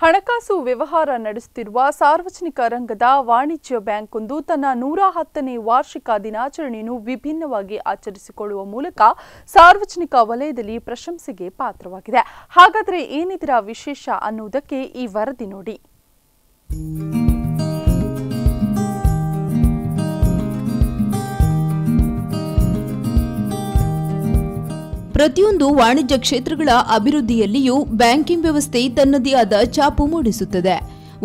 ಹಣಕಾಸು ವ್ಯವಹಾರ ನಡೆಸುತ್ತಿರುವ ಸಾರ್ವಜನಿಕ ರಂಗದ ವಾಣಿಜ್ಯ ಬ್ಯಾಂಕೊಂದು ತನ್ನ ನೂರ ಹತ್ತನೇ ವಾರ್ಷಿಕ ದಿನಾಚರಣೆಯನ್ನು ವಿಭಿನ್ನವಾಗಿ ಆಚರಿಸಿಕೊಳ್ಳುವ ಮೂಲಕ ಸಾರ್ವಜನಿಕ ವಲಯದಲ್ಲಿ ಪ್ರಶಂಸೆಗೆ ಪಾತ್ರವಾಗಿದೆ. ಹಾಗಾದರೆ ಏನಿದರ ವಿಶೇಷ ಅನ್ನುವುದಕ್ಕೆ ಈ ವರದಿ ನೋಡಿ. ಪ್ರತಿಯೊಂದು ವಾಣಿಜ್ಯ ಕ್ಷೇತ್ರಗಳ ಅಭಿವೃದ್ಧಿಯಲ್ಲಿಯೂ ಬ್ಯಾಂಕಿಂಗ್ ವ್ಯವಸ್ಥೆ ತನ್ನದೇ ಆದ ಛಾಪು ಮೂಡಿಸುತ್ತದೆ.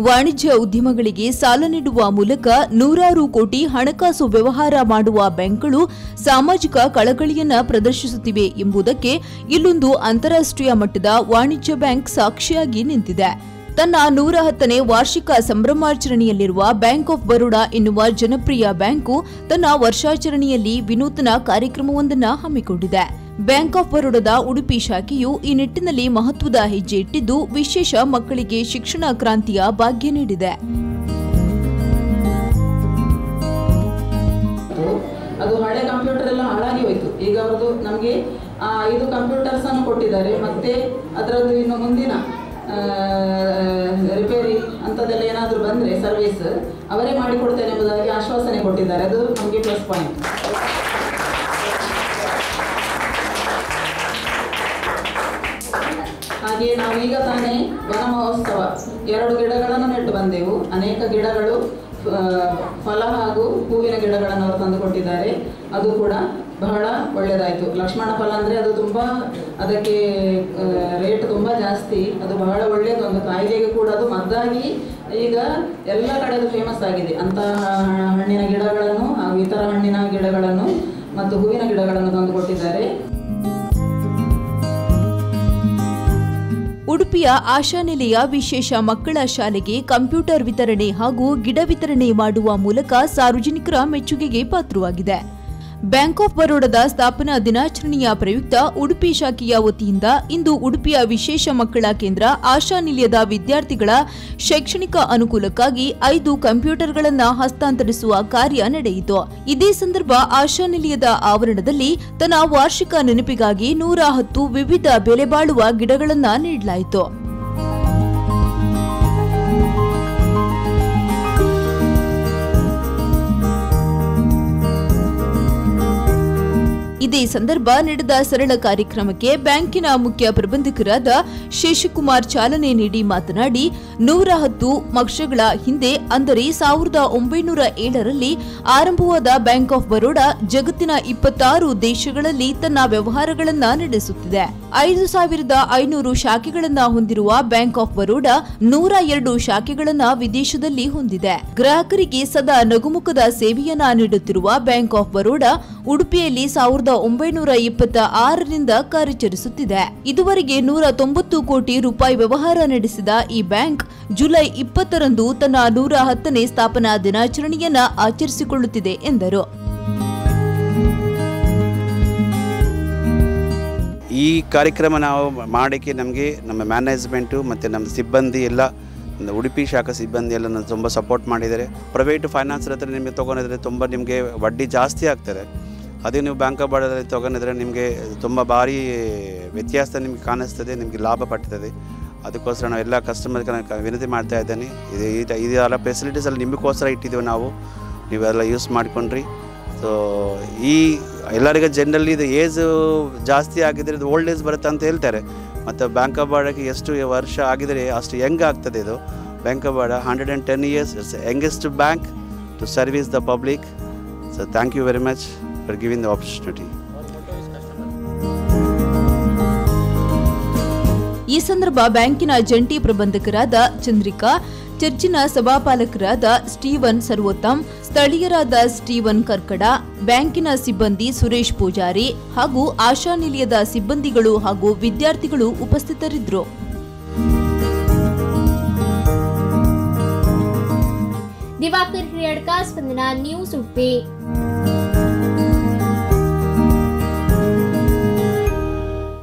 ವಾಣಿಜ್ಯ ಉದ್ಯಮಗಳಿಗೆ ಸಾಲ ನೀಡುವ ಮೂಲಕ ನೂರಾರು ಕೋಟಿ ಹಣಕಾಸು ವ್ಯವಹಾರ ಮಾಡುವ ಬ್ಯಾಂಕ್ಗಳು ಸಾಮಾಜಿಕ ಕಳಕಳಿಯನ್ನು ಪ್ರದರ್ಶಿಸುತ್ತಿವೆ ಎಂಬುದಕ್ಕೆ ಇಲ್ಲೊಂದು ಅಂತಾರಾಷ್ಟ್ರೀಯ ಮಟ್ಟದ ವಾಣಿಜ್ಯ ಬ್ಯಾಂಕ್ ಸಾಕ್ಷಿಯಾಗಿ ನಿಂತಿದೆ. ತನ್ನ ನೂರ ಹತ್ತನೇ ವಾರ್ಷಿಕ ಸಂಭ್ರಮಾಚರಣೆಯಲ್ಲಿರುವ ಬ್ಯಾಂಕ್ ಆಫ್ ಬರೋಡಾ ಎನ್ನುವ ಜನಪ್ರಿಯ ಬ್ಯಾಂಕು ತನ್ನ ವರ್ಷಾಚರಣೆಯಲ್ಲಿ ವಿನೂತನ ಕಾರ್ಯಕ್ರಮವೊಂದನ್ನು ಹಮ್ಮಿಕೊಂಡಿದೆ. ಬ್ಯಾಂಕ್ ಆಫ್ ಬರೋಡದ ಉಡುಪಿ ಶಾಖೆಯು ಈ ನಿಟ್ಟಿನಲ್ಲಿ ಮಹತ್ವದ ಹೆಜ್ಜೆ ಇಟ್ಟಿದ್ದು, ವಿಶೇಷ ಮಕ್ಕಳಿಗೆ ಶಿಕ್ಷಣ ಕ್ರಾಂತಿಯ ಭಾಗ್ಯ ನೀಡಿದೆ. ಅದು ಹಳೆ ಕಂಪ್ಯೂಟರ್ ಎಲ್ಲ ಹಾಳಾಗಿ ಹೋಯ್ತು. ಈಗ ಅವ್ರದ್ದು ನಮಗೆ ಐದು ಕಂಪ್ಯೂಟರ್ಸ್ ಅನ್ನು ಕೊಟ್ಟಿದ್ದಾರೆ. ಮತ್ತೆ ಅದರದ್ದು ಇನ್ನು ಮುಂದಿನ ರಿಪೇರಿ ಅಂಥದ್ದೆಲ್ಲ ಏನಾದರೂ ಬಂದರೆ ಸರ್ವಿಸ್ ಅವರೇ ಮಾಡಿಕೊಡ್ತೇನೆ ಎಂಬುದಾಗಿ ಆಶ್ವಾಸನೆ ಕೊಟ್ಟಿದ್ದಾರೆ. ಅದು ನಮಗೆ ಪ್ಲಸ್ ಪಾಯಿಂಟ್ ಹಾಗೆಯೇ ನಾವು ಈಗ ತಾನೇ ವನ ಮಹೋತ್ಸವ ಎರಡು ಗಿಡಗಳನ್ನು ನೆಟ್ಟು ಬಂದೆವು. ಅನೇಕ ಗಿಡಗಳು ಫಲ ಹಾಗೂ ಹೂವಿನ ಗಿಡಗಳನ್ನು ಅವರು ತಂದು ಕೊಟ್ಟಿದ್ದಾರೆ. ಅದು ಕೂಡ ಬಹಳ ಒಳ್ಳೆಯದಾಯಿತು ಲಕ್ಷ್ಮಣ ಫಲ ಅಂದರೆ ಅದು ತುಂಬ, ಅದಕ್ಕೆ ರೇಟ್ ತುಂಬ ಜಾಸ್ತಿ. ಅದು ಬಹಳ ಒಳ್ಳೆಯದು ಒಂದು ಕಾಯಿಲೆಗೆ ಕೂಡ ಅದು ಮದ್ದಾಗಿ ಈಗ ಎಲ್ಲ ಕಡೆ ಅದು ಫೇಮಸ್ ಆಗಿದೆ. ಅಂತಹ ಹಣ್ಣಿನ ಗಿಡಗಳನ್ನು ಹಾಗೂ ಇತರ ಹಣ್ಣಿನ ಗಿಡಗಳನ್ನು ಮತ್ತು ಹೂವಿನ ಗಿಡಗಳನ್ನು ತಂದು ಉಡುಪಿಯ ಆಶಾನೆಲೆಯ ವಿಶೇಷ ಮಕ್ಕಳ ಶಾಲೆಗೆ ಕಂಪ್ಯೂಟರ್ ವಿತರಣೆ ಹಾಗೂ ಗಿಡ ವಿತರಣೆ ಮಾಡುವ ಮೂಲಕ ಸಾರ್ವಜನಿಕರ ಮೆಚ್ಚುಗೆಗೆ ಪಾತ್ರವಾಗಿದೆ. ಬ್ಯಾಂಕ್ ಆಫ್ ಬರೋಡಾದ ಸ್ಥಾಪನಾ ದಿನಾಚರಣೆಯ ಪ್ರಯುಕ್ತ ಉಡುಪಿ ಶಾಖೆಯ ವತಿಯಿಂದ ಇಂದು ಉಡುಪಿಯ ವಿಶೇಷ ಮಕ್ಕಳ ಕೇಂದ್ರ, ಆಶಾ ನಿಲಯದ ವಿದ್ಯಾರ್ಥಿಗಳ ಶೈಕ್ಷಣಿಕ ಅನುಕೂಲಕ್ಕಾಗಿ ಐದು ಕಂಪ್ಯೂಟರ್ಗಳನ್ನು ಹಸ್ತಾಂತರಿಸುವ ಕಾರ್ಯ ನಡೆಯಿತು. ಇದೇ ಸಂದರ್ಭ ಆಶಾ ನಿಲಯದ ಆವರಣದಲ್ಲಿ ತನ್ನ ವಾರ್ಷಿಕ ನೆನಪಿಗಾಗಿ ನೂರ ಹತ್ತು ವಿವಿಧ ಬೆಲೆ ಬಾಳುವ ಗಿಡಗಳನ್ನು ನೀಡಲಾಯಿತು. ಇದೇ ಸಂದರ್ಭ ನಡೆದ ಸರಳ ಕಾರ್ಯಕ್ರಮಕ್ಕೆ ಬ್ಯಾಂಕಿನ ಮುಖ್ಯ ಪ್ರಬಂಧಕರಾದ ಶೇಷಕುಮಾರ್ ಚಾಲನೆ ನೀಡಿ ಮಾತನಾಡಿ, ನೂರ ಹತ್ತು ವರ್ಷಗಳ ಹಿಂದೆ, ಅಂದರೆ ಸಾವಿರದ ಒಂಬೈನೂರ ಏಳರಲ್ಲಿ ಆರಂಭವಾದ ಬ್ಯಾಂಕ್ ಆಫ್ ಬರೋಡಾ ಜಗತ್ತಿನ ಇಪ್ಪತ್ತಾರು ದೇಶಗಳಲ್ಲಿ ತನ್ನ ವ್ಯವಹಾರಗಳನ್ನು ನಡೆಸುತ್ತಿದೆ. ಐದು ಸಾವಿರದ ಐನೂರು ಶಾಖೆಗಳನ್ನು ಹೊಂದಿರುವ ಬ್ಯಾಂಕ್ ಆಫ್ ಬರೋಡಾ ನೂರ ಎರಡು ಶಾಖೆಗಳನ್ನು ವಿದೇಶದಲ್ಲಿ ಹೊಂದಿದೆ. ಗ್ರಾಹಕರಿಗೆ ಸದಾ ನಗುಮುಖದ ಸೇವೆಯನ್ನ ನೀಡುತ್ತಿರುವ ಬ್ಯಾಂಕ್ ಆಫ್ ಬರೋಡಾ ಉಡುಪಿಯಲ್ಲಿ ಸಾವಿರದ ಒಂಬೈನೂರ ಇಪ್ಪತ್ತ ಆರರಿಂದ ಕಾರ್ಯಾಚರಿಸುತ್ತಿದೆ. ಇದುವರೆಗೆ ನೂರ ತೊಂಬತ್ತು ಕೋಟಿ ರೂಪಾಯಿ ವ್ಯವಹಾರ ನಡೆಸಿದ ಈ ಬ್ಯಾಂಕ್ ಜುಲೈ ಇಪ್ಪತ್ತರಂದು ತನ್ನ ನೂರ ಹತ್ತನೇ ಸ್ಥಾಪನಾ ದಿನಾಚರಣೆಯನ್ನ ಆಚರಿಸಿಕೊಳ್ಳುತ್ತಿದೆ ಎಂದರು. ಈ ಕಾರ್ಯಕ್ರಮ ನಾವು ಮಾಡೋಕ್ಕೆ ನಮಗೆ ನಮ್ಮ ಮ್ಯಾನೇಜ್ಮೆಂಟು ಮತ್ತು ನಮ್ಮ ಸಿಬ್ಬಂದಿ ಎಲ್ಲ ಉಡುಪಿ ಶಾಖಾ ಸಿಬ್ಬಂದಿ ಎಲ್ಲ ನಾನು ತುಂಬ ಸಪೋರ್ಟ್ ಮಾಡಿದ್ದಾರೆ. ಪ್ರೈವೇಟ್ ಫೈನಾನ್ಸರ್ ಹತ್ರ ನಿಮಗೆ ತೊಗೊಂಡಿದ್ರೆ ತುಂಬ ನಿಮಗೆ ಬಡ್ಡಿ ಜಾಸ್ತಿ ಆಗ್ತದೆ ಅದೇ ನೀವು ಬ್ಯಾಂಕ್ ಆಫ್ ಬಡೋದಲ್ಲಿ ತೊಗೊಂಡಿದ್ರೆ ನಿಮಗೆ ತುಂಬ ಭಾರಿ ವ್ಯತ್ಯಾಸ ನಿಮಗೆ ಕಾಣಿಸ್ತದೆ, ನಿಮಗೆ ಲಾಭ ಪಡ್ತದೆ. ಅದಕ್ಕೋಸ್ಕರ ನಾವು ಎಲ್ಲ ಕಸ್ಟಮರ್ಗೆ ವಿನಂತಿ ಮಾಡ್ತಾ ಇದ್ದೇನೆ. ಇದು ಇದು ಇದೆಲ್ಲ ಫೆಸಿಲಿಟೀಸ್ ಅಲ್ಲಿ ನಿಮಗೋಸ್ಕರ ಇಟ್ಟಿದ್ದೀವಿ ನಾವು. ನೀವೆಲ್ಲ ಯೂಸ್ ಮಾಡಿಕೊಂಡ್ರಿ. ಸೊ ಈ ಎಲ್ಲರಿಗೂ ಜನರಲಿ ಇದು ಏಜ್ ಜಾಸ್ತಿ ಆಗಿದ್ರೆ ಇದು ಓಲ್ಡ್ ಏಜ್ ಬರುತ್ತೆ ಅಂತ ಹೇಳ್ತಾರೆ. ಮತ್ತು ಬ್ಯಾಂಕ್ ಆಫ್ ಬಡೋಕ್ಕೆ ಎಷ್ಟು ವರ್ಷ ಆಗಿದರೆ ಅಷ್ಟು ಯಂಗ್ ಆಗ್ತದೆ ಇದು. Bank of Baroda hundred and ten years it's youngest bank to service the public so thank you very much for giving the opportunity ಈ ಸಂದರ್ಭ ಬ್ಯಾಂಕಿನ ಜಂಟಿ ಪ್ರಬಂಧಕರಾದ ಚಂದ್ರಿಕಾ ಚರ್ಚಿನ ಸಭಾಪಾಲಕರಾದ ಸ್ಟೀವನ್ ಸರ್ವೋತ್ತಮ್ ಸ್ಥಳೀಯರಾದ ಸ್ಟೀವನ್ ಕರ್ಕಡ ಬ್ಯಾಂಕಿನ ಸಿಬ್ಬಂದಿ ಸುರೇಶ್ ಪೂಜಾರಿ ಹಾಗೂ ಆಶಾ ನಿಲಯದ ಸಿಬ್ಬಂದಿಗಳು ಹಾಗೂ ವಿದ್ಯಾರ್ಥಿಗಳು ಉಪಸ್ಥಿತರಿದ್ದರು. ದಿವಾಕರ್ ಹಿರಿಯಡ್ಕ ಸ್ಪಂದನ ನ್ಯೂಸ್ ಉಡುಪಿ.